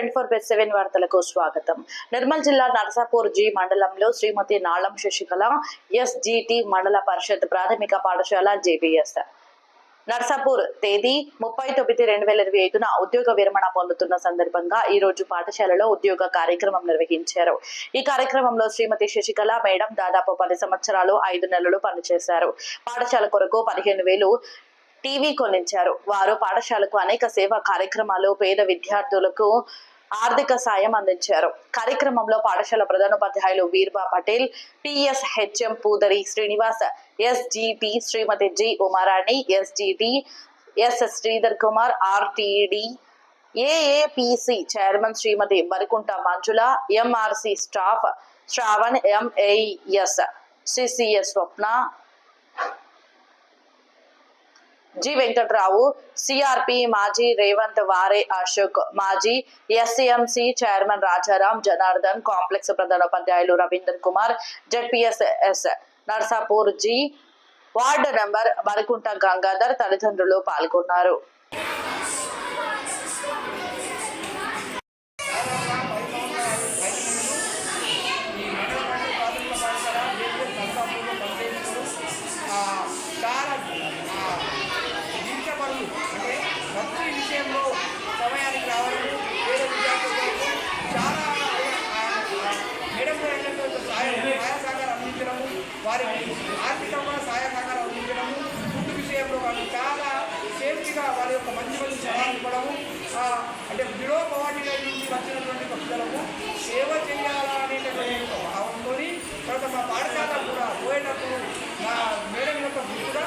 Twenty four seven వార్తలకు స్వాగతం. నిర్మల్ జిల్లా నరసాపూర్ జి మండలంలో శ్రీమతి నాళం శశికళ ఎస్జిటి మండల పరిషత్ ప్రాథమిక పాఠశాల జేబీఎస్. నర్సాపూర్ తేదీ ముప్పై తొమ్మిది రెండు వేల ఇరవై ఐదున ఉద్యోగ విరమణ పొందుతున్న సందర్భంగా ఈ రోజు పాఠశాలలో ఉద్యోగ కార్యక్రమం నిర్వహించారు. ఈ కార్యక్రమంలో శ్రీమతి శశికళ మేడం దాదాపు పది సంవత్సరాలు ఐదు నెలలు పనిచేశారు. పాఠశాల కొరకు పదిహేను వేలు టీవీ కొనించారు. వారు పాఠశాలకు అనేక సేవా కార్యక్రమాలు పేద విద్యార్థులకు ఆర్థిక సాయం అందించారు. కార్యక్రమంలో పాఠశాల ప్రధానోపాధ్యాయులు Veerba Patel PS HM Pudari Srinivas SGT Shrimati G Umarani SGT S Sridhar Kumar RTD AAPC chairman Shrimati Marikunta Manjula MRC staff Shravan MAS CCS Swapna G Venkatrao CRP మాజీ రేవంత్ వారే అశోక్ మాజీ SMC chairman Rajaram Janardhan complex ప్రధానోపాధ్యాయులు Ravinder Kumar ZPS S Narsapur G ward number Marikunta Gangadhar తల్లిదండ్రులు పాల్గొన్నారు చాలా జీవితపరులు అంటే ప్రతి విషయంలో సమయానికి రావడం పేద విద్యార్థులకు చాలా మేడం అయినటువంటి సహాయ సహాయ సహకారం అందించడము వారికి ఆర్థికంగా సహాయ సహకారం అందించడము ఫుడ్ విషయంలో వాళ్ళు చాలా సేఫ్టీగా వారి యొక్క మంచి మంచి సలహాలు ఇవ్వడము అంటే బిలో పవర్టీ లైన్ నుంచి వచ్చినటువంటి పిల్లలకు సేవ చేయాలనేటటువంటి భావంతో తర్వాత మా పాఠశాల కూడా పోయేటప్పుడు మా మేడం యొక్క కూడా